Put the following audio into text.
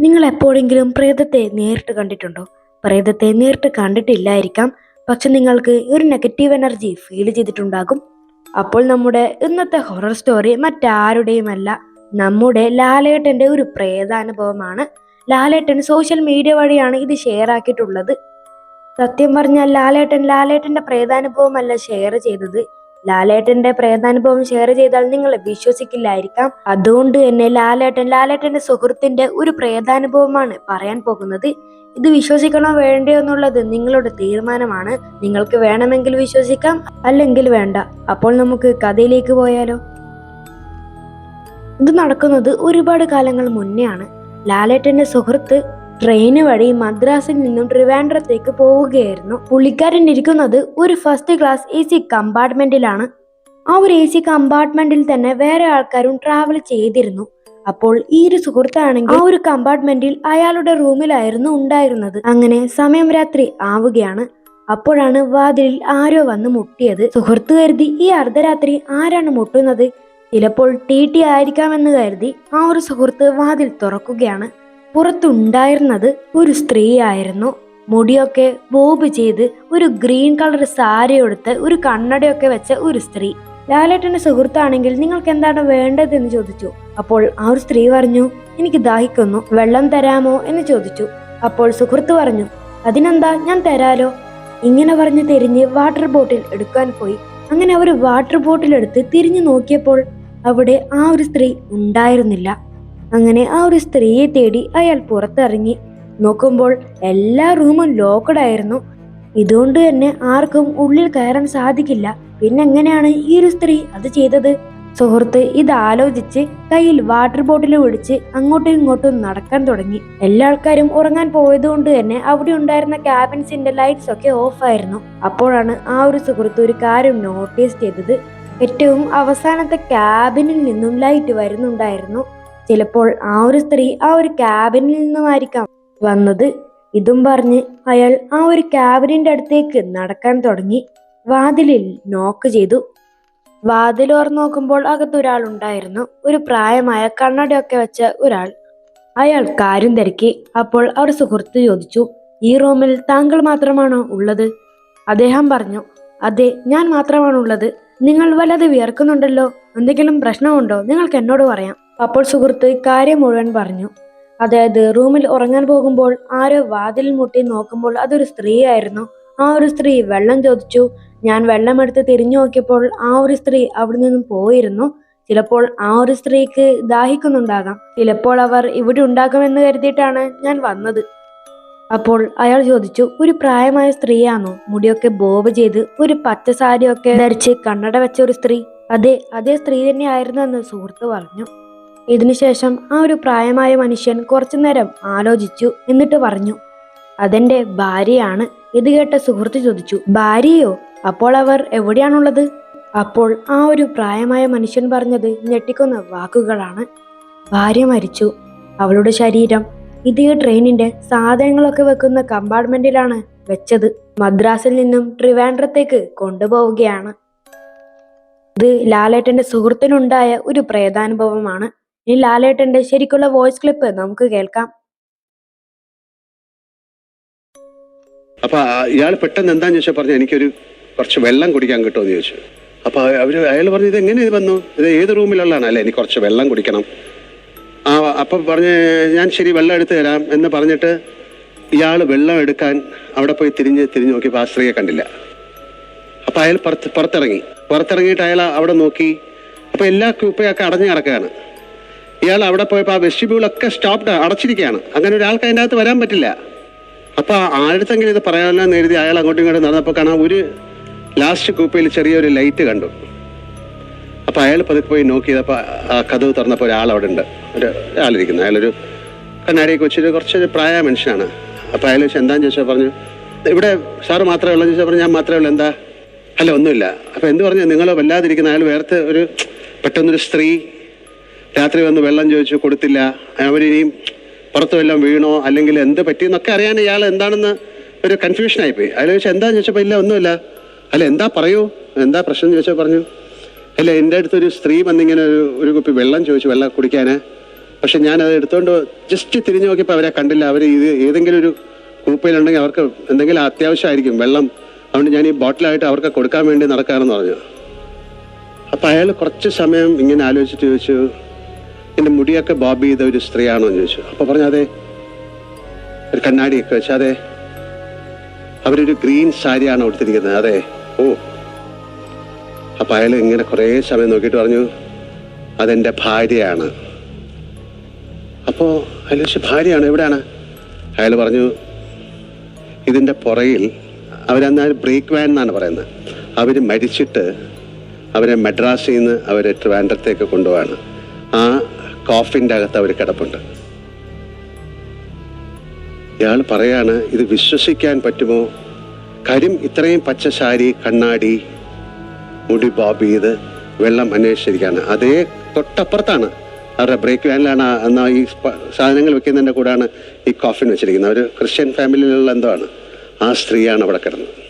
നിങ്ങൾ എപ്പോഴെങ്കിലും പ്രേതത്തെ നേരിട്ട് കണ്ടിട്ടുണ്ടോ? പ്രേതത്തെ നേരിട്ട് കണ്ടിട്ടില്ലായിരിക്കാം. പക്ഷെ നിങ്ങൾക്ക് ഒരു നെഗറ്റീവ് എനർജി ഫീൽ ചെയ്തിട്ടുണ്ടാകും. അപ്പോൾ നമ്മുടെ ഇന്നത്തെ ഹൊറർ സ്റ്റോറി മറ്റാരുടെയുമല്ല. നമ്മുടെ ലാലേട്ടന്റെ ഒരു പ്രേതാനുഭവമാണ്. ലാലേട്ടൻ സോഷ്യൽ മീഡിയ വഴിയാണ് ഇത് ഷെയർ ആക്കിയിട്ടുള്ളത്. സത്യം പറഞ്ഞാൽ ലാലേട്ടൻ ലാലേട്ടന്റെ പ്രേതാനുഭവമല്ല ഷെയർ ചെയ്തത്. ലാലേട്ടന്റെ പ്രേതാനുഭവം ഷെയർ ചെയ്താൽ നിങ്ങൾ വിശ്വസിക്കില്ലായിരിക്കാം. അതുകൊണ്ട് തന്നെ ലാലേട്ടൻ ലാലേട്ടന്റെ സുഹൃത്തിന്റെ ഒരു പ്രേതാനുഭവമാണ് പറയാൻ പോകുന്നത്. ഇത് വിശ്വസിക്കണോ വേണ്ടയോ എന്നുള്ളത് നിങ്ങളുടെ തീരുമാനമാണ്. നിങ്ങൾക്ക് വേണമെങ്കിൽ വിശ്വസിക്കാം അല്ലെങ്കിൽ വേണ്ട. അപ്പോൾ നമുക്ക് കഥയിലേക്ക് പോയാലോ? ഇത് നടക്കുന്നത് ഒരുപാട് കാലങ്ങൾ മുന്നെയാണ്. ലാലേട്ടന്റെ സുഹൃത്ത് ട്രെയിന് വഴി മദ്രാസിൽ നിന്നും ട്രിവാൻഡ്രത്തേക്ക് പോവുകയായിരുന്നു. പുള്ളിക്കാരൻ ഇരിക്കുന്നത് ഒരു ഫസ്റ്റ് ക്ലാസ് എ സി കമ്പാർട്ട്മെന്റിലാണ് ആ ഒരു എ സി കമ്പാർട്ട്മെന്റിൽ തന്നെ വേറെ ആൾക്കാരും ട്രാവൽ ചെയ്തിരുന്നു. അപ്പോൾ ഈ ഒരു സുഹൃത്താണെങ്കിൽ ആ ഒരു കമ്പാർട്ട്മെന്റിൽ അയാളുടെ റൂമിലായിരുന്നു ഉണ്ടായിരുന്നത്. അങ്ങനെ സമയം രാത്രി ആവുകയാണ്. അപ്പോഴാണ് വാതിലിൽ ആരോ വന്ന് മുട്ടിയത്. സുഹൃത്ത് കരുതി ഈ അർദ്ധരാത്രി ആരാണ് മുട്ടുന്നത്? ചിലപ്പോൾ ടി ടി ആയിരിക്കാമെന്ന് കരുതി ആ ഒരു സുഹൃത്ത് വാതിൽ തുറക്കുകയാണ്. പുറത്തുണ്ടായിരുന്നത് ഒരു സ്ത്രീയായിരുന്നു. മുടിയൊക്കെ ബോബ് ചെയ്ത് ഒരു ഗ്രീൻ കളർ സാരി എടുത്ത് ഒരു കണ്ണടയൊക്കെ വെച്ച ഒരു സ്ത്രീ. ലാലേട്ടന്റെ സുഹൃത്താണെങ്കിൽ നിങ്ങൾക്ക് എന്താണ് വേണ്ടതെന്ന് ചോദിച്ചു. അപ്പോൾ ആ ഒരു സ്ത്രീ പറഞ്ഞു എനിക്ക് ദാഹിക്കുന്നു വെള്ളം തരാമോ? എന്ന് ചോദിച്ചു. അപ്പോൾ സുഹൃത്ത് പറഞ്ഞു അതിനെന്താ ഞാൻ തരാലോ? ഇങ്ങനെ പറഞ്ഞു തിരിഞ്ഞ് വാട്ടർ ബോട്ടിൽ എടുക്കാൻ പോയി. അങ്ങനെ അവർ വാട്ടർ ബോട്ടിൽ എടുത്ത് തിരിഞ്ഞു നോക്കിയപ്പോൾ അവിടെ ആ ഒരു സ്ത്രീ ഉണ്ടായിരുന്നില്ല. അങ്ങനെ ആ ഒരു സ്ത്രീയെ തേടി അയാൾ പുറത്തിറങ്ങി. നോക്കുമ്പോൾ എല്ലാ റൂമും ലോക്കഡ് ആയിരുന്നു. ഇതുകൊണ്ട് തന്നെ ആർക്കും ഉള്ളിൽ കയറാൻ സാധിക്കില്ല. പിന്നെ എങ്ങനെയാണ് ഈ ഒരു സ്ത്രീ അത് ചെയ്തത്? സുഹൃത്ത് ഇത് ആലോചിച്ച് കയ്യിൽ വാട്ടർ ബോട്ടിൽ പിടിച്ച് അങ്ങോട്ടും ഇങ്ങോട്ടും നടക്കാൻ തുടങ്ങി. എല്ലാ ആൾക്കാരും ഉറങ്ങാൻ പോയതുകൊണ്ട് തന്നെ അവിടെ ഉണ്ടായിരുന്ന ക്യാബിൻസിന്റെ ലൈറ്റ്സ് ഒക്കെ ഓഫ് ആയിരുന്നു. അപ്പോഴാണ് ആ ഒരു സുഹൃത്ത് ഒരു കാര്യം നോട്ടീസ് ചെയ്തത്. ഏറ്റവും അവസാനത്തെ ക്യാബിനിൽ നിന്നും ലൈറ്റ് വരുന്നുണ്ടായിരുന്നു. ചിലപ്പോൾ ആ ഒരു സ്ത്രീ ആ ഒരു ക്യാബിനിൽ നിന്നുമായിരിക്കാം. വന്നത്. ഇതും പറഞ്ഞ് അയാൾ ആ ഒരു ക്യാബിനിന്റെ അടുത്തേക്ക് നടക്കാൻ തുടങ്ങി. വാതിലിൽ നോക്ക് ചെയ്തു. വാതിലോർ നോക്കുമ്പോൾ ഉണ്ടായിരുന്നു. ഒരു പ്രായമായ കണ്ണടയൊക്കെ വെച്ച ഒരാൾ. അയാൾ കാര്യം തിരക്കി. അപ്പോൾ അവർ സുഹൃത്ത് ചോദിച്ചു ഈ റൂമിൽ താങ്കൾ മാത്രമാണോ ഉള്ളത്? അദ്ദേഹം പറഞ്ഞു അതെ ഞാൻ മാത്രമാണുള്ളത് നിങ്ങൾ വല്ലത് വിയർക്കുന്നുണ്ടല്ലോ. എന്തെങ്കിലും പ്രശ്നമുണ്ടോ? നിങ്ങൾക്ക് എന്നോട് പറയാം. അപ്പോൾ സുഹൃത്ത് കാര്യം മുഴുവൻ പറഞ്ഞു. അതായത് റൂമിൽ ഉറങ്ങാൻ പോകുമ്പോൾ ആരോ വാതിൽ മുട്ടി നോക്കുമ്പോൾ അതൊരു സ്ത്രീയായിരുന്നു. ആ ഒരു സ്ത്രീ വെള്ളം ചോദിച്ചു. ഞാൻ വെള്ളമെടുത്ത് തിരിഞ്ഞു നോക്കിയപ്പോൾ ആ ഒരു സ്ത്രീ അവിടെ നിന്നും പോയിരുന്നു. ചിലപ്പോൾ ആ ഒരു സ്ത്രീക്ക് ദാഹിക്കുന്നുണ്ടാകാം. ചിലപ്പോൾ അവർ ഇവിടെ ഉണ്ടാകുമെന്ന് കരുതിയിട്ടാണ് ഞാൻ വന്നത്. അപ്പോൾ അയാൾ ചോദിച്ചു ഒരു പ്രായമായ സ്ത്രീയാണോ? മുടിയൊക്കെ ബോബ് ചെയ്ത് ഒരു പച്ച സാരിയൊക്കെ ധരിച്ച് കണ്ണട വെച്ച ഒരു സ്ത്രീ. അതെ അതേ സ്ത്രീ തന്നെയായിരുന്നു എന്ന് സുഹൃത്ത് പറഞ്ഞു. ഇതിനുശേഷം ആ ഒരു പ്രായമായ മനുഷ്യൻ കുറച്ചു നേരം ആലോചിച്ചു എന്നിട്ട് പറഞ്ഞു അതെന്റെ ഭാര്യയാണ്. ഇത് കേട്ട സുഹൃത്ത് ചോദിച്ചു ഭാര്യയോ? അപ്പോൾ അവർ എവിടെയാണുള്ളത്? അപ്പോൾ ആ ഒരു പ്രായമായ മനുഷ്യൻ പറഞ്ഞത് ഞെട്ടിക്കുന്ന വാക്കുകളാണ്. ഭാര്യ മരിച്ചു. അവളുടെ ശരീരം ഇതേ ട്രെയിനിന്റെ സാധനങ്ങളൊക്കെ വെക്കുന്ന കമ്പാർട്ട്മെന്റിലാണ് വെച്ചത്. മദ്രാസിൽ നിന്നും ട്രിവാൻഡ്രത്തേക്ക് കൊണ്ടുപോവുകയാണ്. ഇത് ലാലേട്ടന്റെ സുഹൃത്തിനുണ്ടായ ഒരു പ്രേതാനുഭവമാണ്. ഇനി ലാലേട്ടന്റെ ശരിക്കുള്ള വോയിസ് ക്ലിപ്പ് നമുക്ക് കേൾക്കാം. അപ്പൊ ഇയാൾ പെട്ടെന്ന് എന്താന്ന് ചോദിച്ചാൽ പറഞ്ഞു എനിക്കൊരു കുറച്ച് വെള്ളം കുടിക്കാൻ കിട്ടുമെന്ന് ചോദിച്ചു. അപ്പൊ അവർ അയാൾ പറഞ്ഞു ഇത് എങ്ങനെ ഇത് വന്നു? ഇത് ഏത് റൂമിലുള്ളതാണ്? അല്ലെ എനിക്ക് കുറച്ച് വെള്ളം കുടിക്കണം. ആ അപ്പൊ പറഞ്ഞ് ഞാൻ ശരി വെള്ളം എടുത്തു തരാം എന്ന് പറഞ്ഞിട്ട് ഇയാൾ വെള്ളം എടുക്കാൻ അവിടെ പോയി തിരിഞ്ഞ് തിരിഞ്ഞ് നോക്കിയപ്പോൾ ആ കണ്ടില്ല. അപ്പൊ അയാൾ പുറത്ത് പുറത്തിറങ്ങി. പുറത്തിറങ്ങിയിട്ട് അയാൾ അവിടെ നോക്കി. അപ്പൊ എല്ലാ കുപ്പയൊക്കെ അടഞ്ഞു കിടക്കുകയാണ്. ഇയാൾ അവിടെ പോയപ്പോൾ ആ വെസ്റ്റിബ്യൂളൊക്കെ സ്റ്റോപ്ഡ് അടച്ചിരിക്കുകയാണ് അങ്ങനെ ഒരാൾക്ക് അതിന്റെ അകത്ത് വരാൻ പറ്റില്ല. അപ്പോൾ ആഴത്തെങ്കിലും ഇത് പറയാമല്ലോ എന്ന് എഴുതി അയാൾ അങ്ങോട്ടും ഇങ്ങോട്ടും നടന്നപ്പോൾ കാണാൻ ഒരു ലാസ്റ്റ് കൂപ്പയിൽ ചെറിയൊരു ലൈറ്റ് കണ്ടു. അപ്പോൾ അയാൾ പതുക്കെ പോയി നോക്കിയതപ്പോൾ ആ കഥവ് തുറന്നപ്പോൾ ഒരാൾ അവിടെ ഉണ്ട്. ഒരു ആളിരിക്കുന്നു അയാളൊരു കണ്ണാടിയൊക്കെ വെച്ചൊരു കുറച്ചൊരു പ്രായ മനുഷ്യനാണ്. അപ്പോൾ അയാൾ ചോദിച്ചു എന്താന്ന്? ചോദിച്ചാൽ പറഞ്ഞു ഇവിടെ സാറ് മാത്രമേ ഉള്ളൂ. ചോദിച്ചാൽ പറഞ്ഞു ഞാൻ മാത്രമേ ഉള്ളൂ. എന്താ? അല്ല ഒന്നുമില്ല. അപ്പോൾ എന്ത് പറഞ്ഞു? നിങ്ങൾ വല്ലാതിരിക്കുന്ന. അയാൾ വേർത്ത് ഒരു പെട്ടെന്നൊരു സ്ത്രീ രാത്രി വന്ന് വെള്ളം ചോദിച്ചു കൊടുത്തില്ല. അവരിനിയും പുറത്ത് വല്ലതും വീണോ അല്ലെങ്കിൽ എന്ത് പറ്റിയെന്നൊക്കെ അറിയാൻ ഇയാൾ എന്താണെന്ന് ഒരു കൺഫ്യൂഷൻ ആയിപ്പോയി. അയാൾ ചോദിച്ചാൽ എന്താന്ന് ചോദിച്ചപ്പോൾ ഇല്ല ഒന്നുമില്ല. അല്ല എന്താ പറയൂ? എന്താ പ്രശ്നം? ചോദിച്ചാൽ പറഞ്ഞു അല്ല എന്റെ അടുത്തൊരു സ്ത്രീ വന്നിങ്ങനെ ഒരു ഒരു കുപ്പി വെള്ളം ചോദിച്ചു വെള്ളം കുടിക്കാൻ പക്ഷെ ഞാൻ അത് എടുത്തുകൊണ്ട് ജസ്റ്റ് തിരിഞ്ഞു നോക്കിയപ്പോൾ അവരെ കണ്ടില്ല. അവർ ഇത് ഏതെങ്കിലും ഒരു കൂപ്പയിലുണ്ടെങ്കിൽ അവർക്ക് എന്തെങ്കിലും അത്യാവശ്യമായിരിക്കും വെള്ളം. അതുകൊണ്ട് ഞാൻ ഈ ബോട്ടിലായിട്ട് അവർക്ക് കൊടുക്കാൻ വേണ്ടി നടക്കാമെന്ന് പറഞ്ഞു. അപ്പം അയാൾ കുറച്ച് സമയം ഇങ്ങനെ ആലോചിച്ചിട്ട് ചോദിച്ചു എന്റെ മുടിയൊക്കെ ബോബ് ചെയ്ത ഒരു സ്ത്രീയാണോ എന്ന് ചോദിച്ചു. അപ്പോൾ പറഞ്ഞു അതെ ഒരു കണ്ണാടിയൊക്കെ വെച്ച് അതെ അവരൊരു ഗ്രീൻ സാരിയാണ് കൊടുത്തിരിക്കുന്നത് അതെ. ഓ. അപ്പം അയാൾ ഇങ്ങനെ കുറേ സമയം നോക്കിയിട്ട് പറഞ്ഞു അതെന്റെ ഭാര്യയാണ്. അപ്പോൾ അയാൾ ചോദിച്ചു ഭാര്യയാണ്? എവിടെയാണ്? അയാൾ പറഞ്ഞു ഇതിന്റെ പുറയിൽ അവരന്ന് ബ്രേക്ക് വാൻ എന്നാണ് പറയുന്നത്. അവർ മരിച്ചിട്ട് അവരെ മദ്രാസിൽ നിന്ന് അവരെ ട്രിവാൻഡ്രത്തേക്ക് കൊണ്ടുപോവാണ്. ആ കോഫിന്റെ അകത്ത് അവർ കിടപ്പുണ്ട്. ഇയാൾ പറയാണ് ഇത് വിശ്വസിക്കാൻ പറ്റുമോ? കരിം ഇത്രയും പച്ച സാരി കണ്ണാടി മുടി ബോബ് ചെയ്ത് വെള്ളം അന്വേഷിച്ചിരിക്കുകയാണ്. അതേ തൊട്ടപ്പുറത്താണ്. അവരുടെ ബ്രേക്ക് വാനിലാണ് എന്നാൽ ഈ സാധനങ്ങൾ വെക്കുന്നതിന്റെ കൂടെയാണ് ഈ കോഫിൻ വെച്ചിരിക്കുന്നത്. ഒരു ക്രിസ്ത്യൻ ഫാമിലിയിലുള്ള എന്തോ ആണ്. ആ സ്ത്രീയാണ് അവിടെ കിടന്നത്.